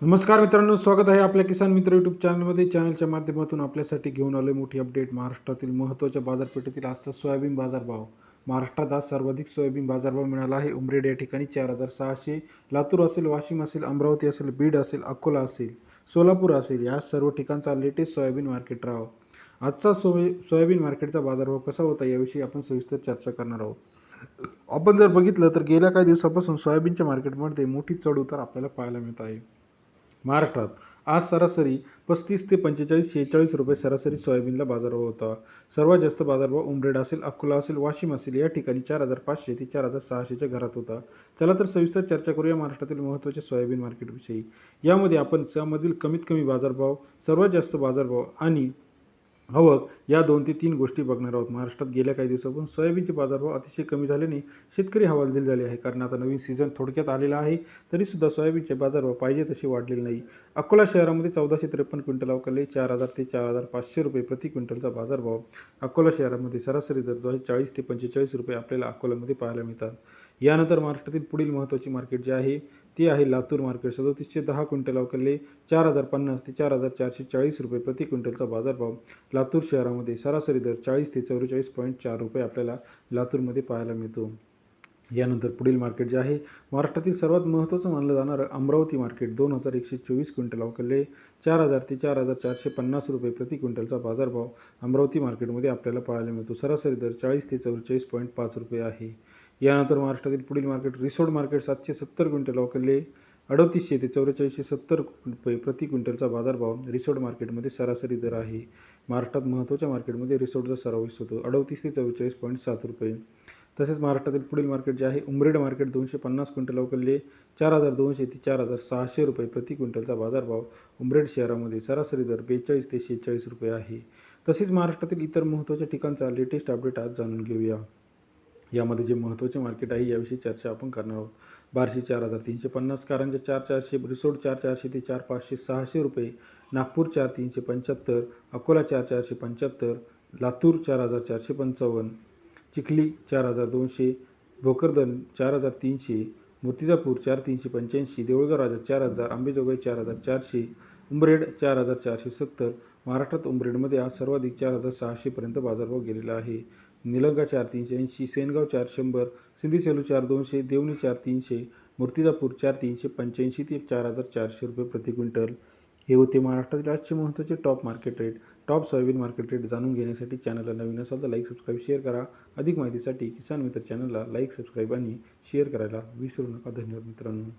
नमस्कार मित्रांनो स्वागत आहे आपल्या किसान मित्र यूट्यूब चॅनलमध्ये चॅनलच्या माध्यमातून आपल्यासाठी घेऊन आलो मोठी अपडेट महाराष्ट्रातील महत्त्वाच्या बाजारपेठेतील आजचा सोयाबीन बाजारभाव. महाराष्ट्रात आज सर्वाधिक सोयाबीन बाजारभाव मिळाला आहे. उमरेड या ठिकाणी चार हजार सहाशे. लातूर असेल वाशिम असेल अमरावती असेल बीड असेल अकोला असेल सोलापूर असेल या सर्व ठिकाणचा लेटेस्ट सोयाबीन मार्केट राहा. आजचा सोय सोयाबीन मार्केटचा बाजारभाव कसा होता याविषयी आपण सविस्तर चर्चा करणार आहोत. आपण जर बघितलं तर गेल्या काही दिवसापासून सोयाबीनच्या मार्केटमध्ये मोठी चढ उतार आपल्याला पाहायला मिळत आहे. महाराष्ट्रात. आज सरासरी पस्तीस ते पंचेचाळीस शेहेचाळीस रुपये सरासरी सोयाबीनला बाजारभाव होता. सर्वात जास्त बाजारभाव उमरेड असेल अकोला असेल वाशिम असेल या ठिकाणी चार हजार पाचशे ते चार हजार सहाशेच्या घरात होता. चला तर सविस्तर चर्चा करूया महाराष्ट्रातील महत्त्वाच्या सोयाबीन मार्केटविषयी. यामध्ये आपण त्यामधील कमीत कमी बाजारभाव सर्वात जास्त बाजारभाव आणि हो हवं या दोन ते तीन गोष्टी बघणार आहोत. महाराष्ट्रात गेल्या काही दिवसापासून सोयाबीनचे बाजारभाव अतिशय कमी झाल्याने शेतकरी हवालदिल झाले आहे. कारण आता नवीन सीझन थोडक्यात आलेला आहे तरीसुद्धा सोयाबीनचे बाजारभाव पाहिजे तसे वाढलेले नाही. अकोला शहरामध्ये चौदाशे त्रेपन्न क्विंटल अवकाले चार हजार ते चार हजार पाचशे रुपये प्रति क्विंटलचा बाजारभाव अकोला शहरामध्ये सरासरी दर दोनशे चाळीस ते पंचेचाळीस रुपये आपल्याला अकोल्यामध्ये पाहायला मिळतात. यानंतर महाराष्ट्रातील पुढील महत्त्वाची मार्केट जे आहे ती आहे लातूर मार्केट. सदोतीसशे दहा क्विंटल अवकाले चार हजार पन्नास ते चार हजार चारशे चाळीस रुपये प्रति क्विंटलचा बाजारभाव लातूर शहरामध्ये सरासरी दर चाळीस ते चौवेचाळीस पॉईंट चार रुपये आपल्याला लातूरमध्ये पाहायला मिळतो. यानंतर पुढील मार्केट जे आहे महाराष्ट्रातील सर्वात महत्त्वाचं मानलं जाणारं अमरावती मार्केट. दोन हजार एकशे चोवीस क्विंटल अवकाले चार हजार ते चार हजार चारशे पन्नास रुपये प्रति क्विंटलचा बाजारभाव अमरावती मार्केटमध्ये आपल्याला पाहायला मिळतो. सरासरी दर चाळीस ते चौवेचाळीस पॉईंट पाच रुपये आहे. यानंतर महाराष्ट्रातील पुढील मार्केट रिसोड मार्केट सातशे सत्तर क्विंटल अवकाले अडतीसशे ते चौवेचाळीसशे सत्तर रुपये प्रति क्विंटलचा बाजारभाव रिसोड मार्केटमध्ये सरासरी दर आहे. महाराष्ट्रात महत्त्वाच्या मार्केटमध्ये रिसोडचा सरावेश होतो. अडतीस ते चव्वेचाळीस पॉईंट सात रुपये. तसेच महाराष्ट्रातील पुढील मार्केट जे आहे उमरेड मार्केट दोनशे पन्नास क्विंटल अवकलले चार हजार दोनशे ते चार हजार सहाशे रुपये प्रति क्विंटलचा बाजारभाव उमरेड शहरामध्ये सरासरी दर बेचाळीस ते शेहेचाळीस रुपये आहे. तसेच महाराष्ट्रातील इतर महत्त्वाच्या ठिकाणचा लेटेस्ट अपडेट आज जाणून घेऊया. यामध्ये जे महत्त्वाचे मार्केट आहे याविषयी चर्चा आपण करणार आहोत. बारशे चार हजार तीनशे पन्नास कारंजा चार चारशे रिसोड चार चारशे ते चार पाचशे सहाशे रुपये. नागपूर चार तीनशे पंच्याहत्तर अकोला चार चारशे पंच्याहत्तर लातूर चार हजार चारशे पंचावन्न चिखली चार हजार दोनशे भोकरदन चार हजार तीनशे मूर्तिजापूर चार तीनशे पंच्याऐंशी देऊळगाव राजा चार हजार आंबेजोगाई चार हजार चारशे उंबरेड चार हजार चारशे सत्तर महाराष्ट्रात उंबरेडमध्ये आज सर्वाधिक चार हजार सहाशेपर्यंत बाजारभाव गेलेला आहे. निलंगा चार तीनशे ऐंशी सेनगाव चार शंभर सिंधी सेलू चार दोनशे देवणी चार तीनशे मूर्तिजापूर चार तीनशे पंच्याऐंशी ते चार हजार चारशे रुपये प्रति क्विंटल. हे होते महाराष्ट्रातील आजचे महत्त्वाचे top market rate top soybean market rate जाणून घेण्यासाठी चॅनलला नवीन असाल तर लाईक सबस्क्राईब शेअर करा. अधिक माहितीसाठी किसान मित्र चॅनलला लाईक सबस्क्राईब आणि शेअर करायला विसरू नका. धन्यवाद मित्रांनो.